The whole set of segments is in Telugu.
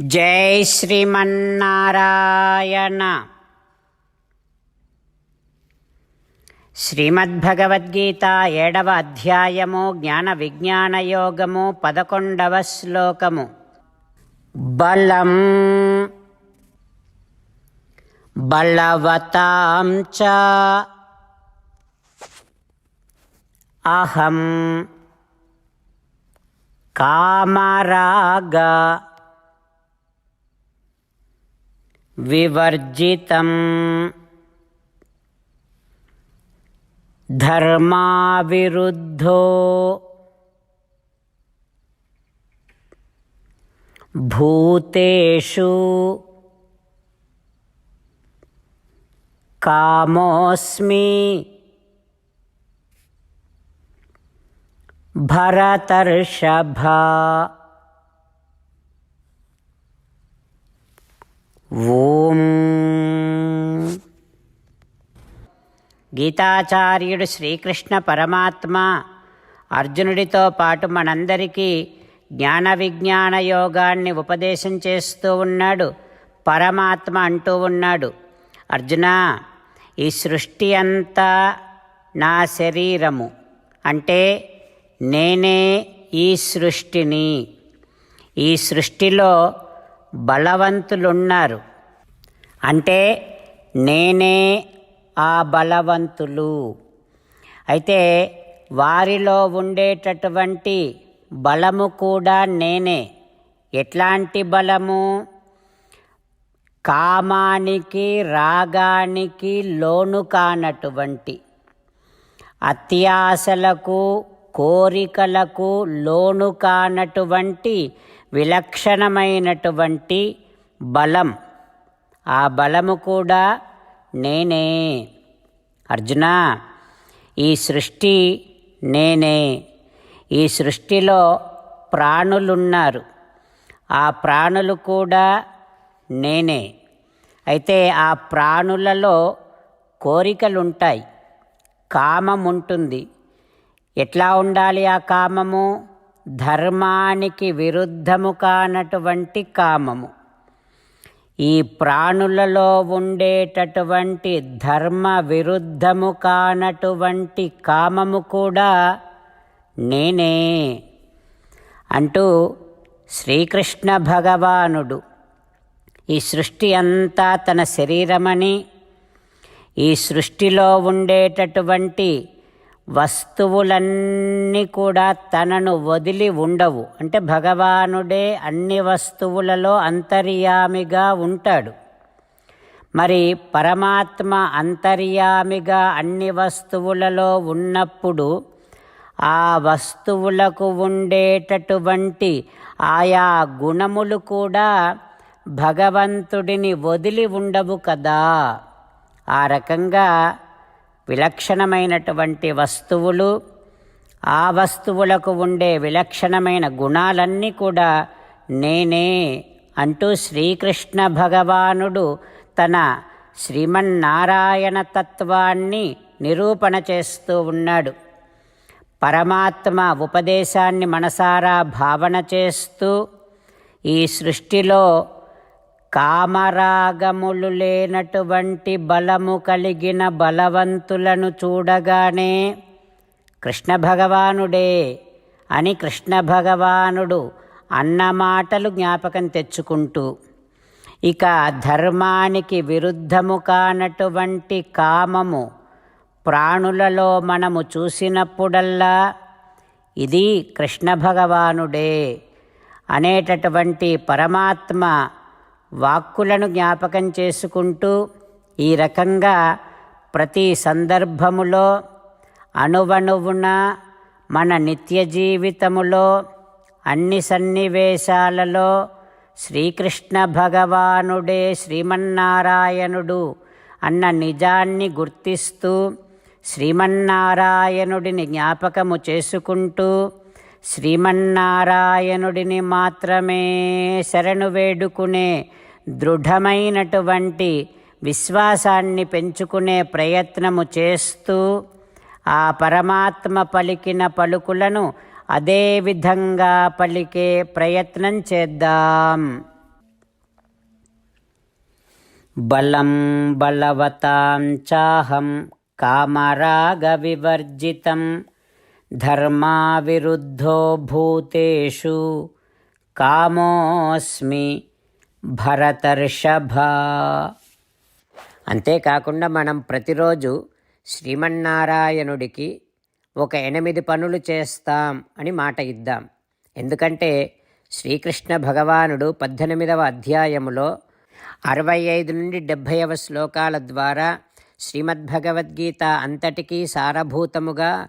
జై శ్రీమన్నారాయణ. శ్రీమద్భగవద్గీత ఏడవ అధ్యాయము జ్ఞాన విజ్ఞాన యోగము పదకొండవ శ్లోకము. బలం బలవతాం చ అహం కామరాగ వివర్జితం ధర్మావిరుద్ధో భూతేషు కామోస్మి భరతర్షభ ఓం. గీతాచార్యుడు శ్రీకృష్ణ పరమాత్మ అర్జునుడితో పాటు మనందరికీ జ్ఞాన విజ్ఞాన యోగాన్ని ఉపదేశం చేస్తూ ఉన్నాడు. పరమాత్మ అంటూ ఉన్నాడు. అర్జున ఈ సృష్టి అంతా నా శరీరము. అంటే నేనే ఈ సృష్టిని. ఈ సృష్టిలో బలవంతులున్నారు. అంటే నేనే ఆ బలవంతులు. అయితే వారిలో ఉండేటటువంటి బలము కూడా నేనే. ఎట్లాంటి బలము? కామానికి రాగానికి లోను కానటువంటి అత్యాశలకు కోరికలకు లోను కానటువంటి విలక్షణమైనటువంటి బలం. ఆ బలము కూడా నేనే. అర్జున ఈ సృష్టి నేనే. ఈ సృష్టిలో ప్రాణులున్నారు. ఆ ప్రాణులు కూడా నేనే. అయితే ఆ ప్రాణులలో కోరికలుంటాయి. కామం ఉంటుంది ఎట్లా ఉండాలి ఆ కామము? ధర్మానికి విరుద్ధము కానటువంటి కామము. ఈ ప్రాణులలో ఉండేటటువంటి ధర్మ విరుద్ధము కానటువంటి కామము కూడా నేనే అంటూ శ్రీకృష్ణ భగవానుడు ఈ సృష్టి అంతా తన శరీరమని ఈ సృష్టిలో ఉండేటటువంటి వస్తువులన్నీ కూడా తనను వదిలి ఉండవు. అంటే భగవానుడే అన్ని వస్తువులలో అంతర్యామిగా ఉంటాడు. మరి పరమాత్మ అంతర్యామిగా అన్ని వస్తువులలో ఉన్నప్పుడు ఆ వస్తువులకు ఉండేటటువంటి ఆయా గుణములు కూడా భగవంతుడిని వదిలి ఉండవు కదా. ఆ రకంగా విలక్షణమైనటువంటి వస్తువులు ఆ వస్తువులకు ఉండే విలక్షణమైన గుణాలన్నీ కూడా నేనే అంటూ శ్రీకృష్ణ భగవానుడు తన శ్రీమన్నారాయణ తత్వాన్ని నిరూపణ చేస్తూ ఉన్నాడు. పరమాత్మ ఉపదేశాన్ని మనసారా భావన చేస్తూ ఈ సృష్టిలో కామరాగములు లేనటువంటి బలము కలిగిన బలవంతులను చూడగానే కృష్ణ భగవానుడే అని కృష్ణ భగవానుడు అన్న మాటలు జ్ఞాపకం తెచ్చుకుంటూ ఇక ధర్మానికి విరుద్ధము కానటువంటి కామము ప్రాణులలో మనము చూసినప్పుడల్లా ఇది కృష్ణ భగవానుడే అనేటటువంటి పరమాత్మ వాక్కులను జ్ఞాపకం చేసుకుంటూ ఈ రకంగా ప్రతి సందర్భములో అణువణువున మన నిత్య జీవితములో అన్ని సన్నివేశాలలో శ్రీకృష్ణ భగవానుడే శ్రీమన్నారాయణుడు అన్న నిజాన్ని గుర్తిస్తూ శ్రీమన్నారాయణుడిని జ్ఞాపకము చేసుకుంటూ శ్రీమన్నారాయణుడిని మాత్రమే శరణు వేడుకునే దృఢమైనటువంటి విశ్వాసాన్ని పెంచుకునే ప్రయత్నము చేస్తూ ఆ పరమాత్మ పలికిన పలుకులను అదే విధంగా పలికే ప్రయత్నం చేద్దాం. బలం బలవతాం చాహం కామరాగవివర్జితం ధర్మావిరుద్ధో భూతేషు కామోస్మి భరతర్షభ అంతేకాకుండా మనం ప్రతిరోజు శ్రీమన్నారాయణుడికి ఒక ఎనిమిది పనులు చేస్తాం అని మాట ఇద్దాం. ఎందుకంటే శ్రీకృష్ణ భగవానుడు పద్దెనిమిదవ అధ్యాయములో అరవై ఐదు నుండి డెబ్భైవ శ్లోకాల ద్వారా శ్రీమద్భగవద్గీత అంతటికీ సారభూతముగా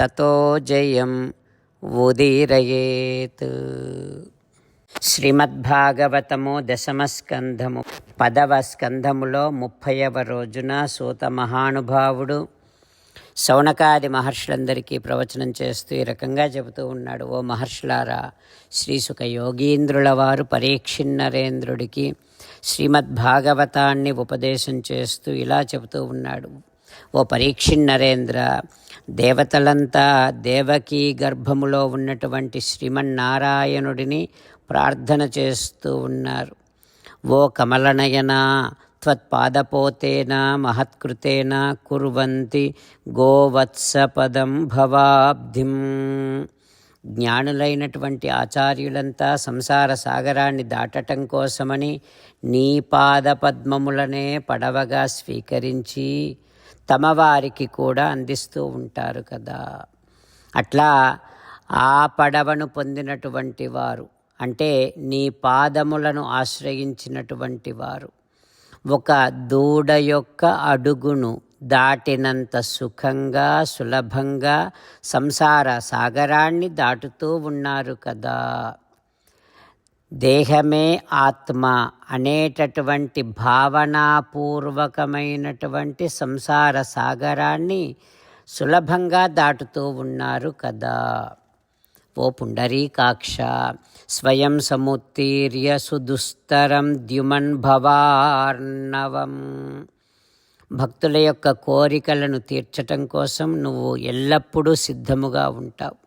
తతో జయం ఉదీరయేత్. శ్రీమద్భాగవతము దశమ స్కంధము పదవ స్కంధములో ముప్పైవ రోజున సూత మహానుభావుడు సౌనకాది మహర్షులందరికీ ప్రవచనం చేస్తూ ఈ రకంగా చెబుతూ ఉన్నాడు. ఓ మహర్షులారా శ్రీసుఖ యోగీంద్రుల వారు పరీక్షిన్నరేంద్రుడికి శ్రీమద్భాగవతాన్ని ఉపదేశం చేస్తూ ఇలా చెబుతూ ఉన్నాడు. ఓ పరీక్షిన్నరేంద్ర దేవతలంతా దేవకీ గర్భములో ఉన్నటువంటి శ్రీమన్నారాయణుడిని ప్రార్థన చేస్తూ ఉన్నారు. ఓ కమలనయనా త్వత్పాదపోతేన మహత్కృతేన కుర్వంతి గోవత్సపదం భవాబ్ధిం. జ్ఞానులైనటువంటి ఆచార్యులంతా సంసార సాగరాన్ని దాటటం కోసమని నీ పాద పద్మములనే పడవగా స్వీకరించి తమ వారికి కూడా అందిస్తూ ఉంటారు కదా. అట్లా ఆ పడవను పొందినటువంటి వారు అంటే నీ పాదములను ఆశ్రయించినటువంటి వారు ఒక దూడ యొక్క అడుగును దాటినంత సుఖంగా సులభంగా సంసార సాగరాన్ని దాటుతూ ఉన్నారు కదా. దేహమే ఆత్మ అనేటటువంటి భావనాపూర్వకమైనటువంటి సంసార సాగరాన్ని సులభంగా దాటుతూ ఉన్నారు కదా. ఓ పుండరీకాక్ష స్వయం సముత్తీర్య సుదుస్తరం ద్యుమన్ భవార్ణవం భక్తుల యొక్క కోరికలను తీర్చటం కోసం నువ్వు ఎల్లప్పుడూ సిద్ధముగా ఉంటావు.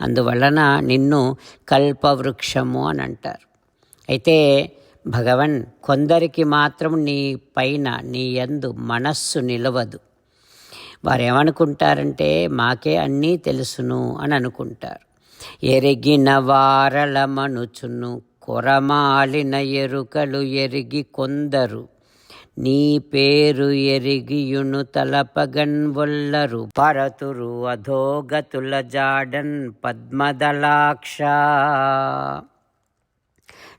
అందువలన నిన్ను కల్పవృక్షము అని అంటారు అయితే భగవన్ కొందరికి మాత్రం నీ పైన నీ యందు మనస్సు నిలవదు. వారు ఏమనుకుంటారంటే మాకే అన్నీ తెలుసును అని అనుకుంటారు ఎరిగిన వారలమనుచును కొరమాలిన ఎరుకలు ఎరిగి కొందరు. నీ పేరు ఎరిగియును తలపగన్ వొల్లరు. పరతురు అధోగతుల జాడన్ పద్మదలాక్ష.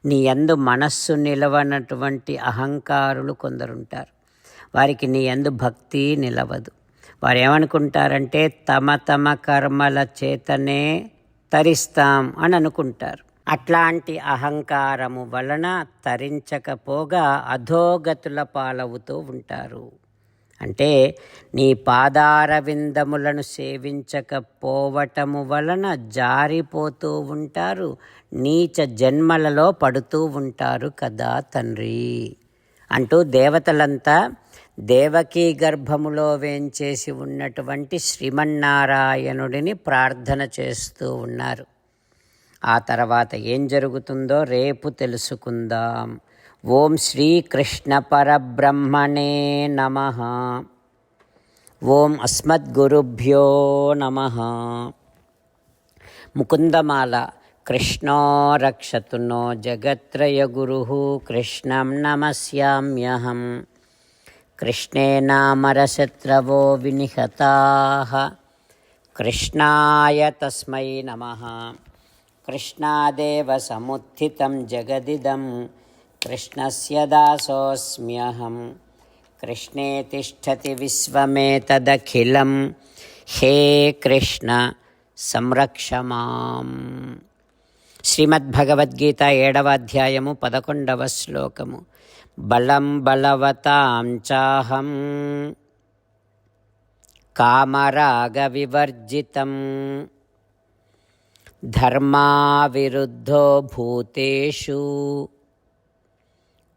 నీ యందు మనస్సు నిలవనటువంటి అహంకారులు కొందరుంటారు. వారికి నీ యందు భక్తి నిలవదు. వారు ఏమనుకుంటారంటే తమ తమ కర్మల చేతనే తరిస్తాం అని అనుకుంటారు అట్లాంటి అహంకారము వలన తరించకపోగా అధోగతుల పాలవుతూ ఉంటారు. అంటే నీ పాదార విందములను సేవించకపోవటము వలన జారిపోతూ ఉంటారు. నీచ జన్మలలో పడుతూ ఉంటారు కదా తండ్రి. అంటూ దేవతలంతా దేవకీ గర్భములో వేంచేసి ఉన్నటువంటి శ్రీమన్నారాయణుడిని ప్రార్థన చేస్తూ ఉన్నారు. ఆ తర్వాత ఏం జరుగుతుందో రేపు తెలుసుకుందాం ఓం శ్రీకృష్ణ పరబ్రహ్మణే నమ ఓం అస్మద్గురుభ్యో నమ ముకుందమాల కృష్ణో రక్షతు నో జగత్రయగురు కృష్ణం నమస్యామ్యహం कृष्णेनामरशत्रवो विनिहताः कृष्णाय तस्मै नमः कृष्णादेव समुत्थितं जगदिदं कृष्णस्य दासोऽस्म्यहं कृष्णे तिष्ठति विश्वमेतदखिलं हे कृष्ण సంరక్ష మాం శ్రీమద్భగవద్గీత ఏడవ అధ్యాయము పదకొండవ శ్లోకము బలం బలవతాం చాహం కామరాగవివర్జితం ధర్మావిరుద్ధో భూతేషు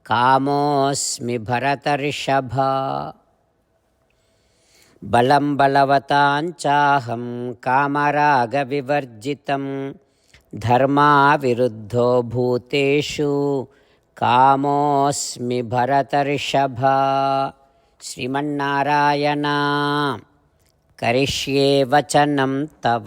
కామోస్మి భరతర్షభ బలం బలవతాంచాహం కామరాగవివర్జితం ధర్మావిరుద్ధో భూతేషు కామోస్మి భరతర్షభ శ్రీమన్నారాయణ కరిష్యే వచనం తవ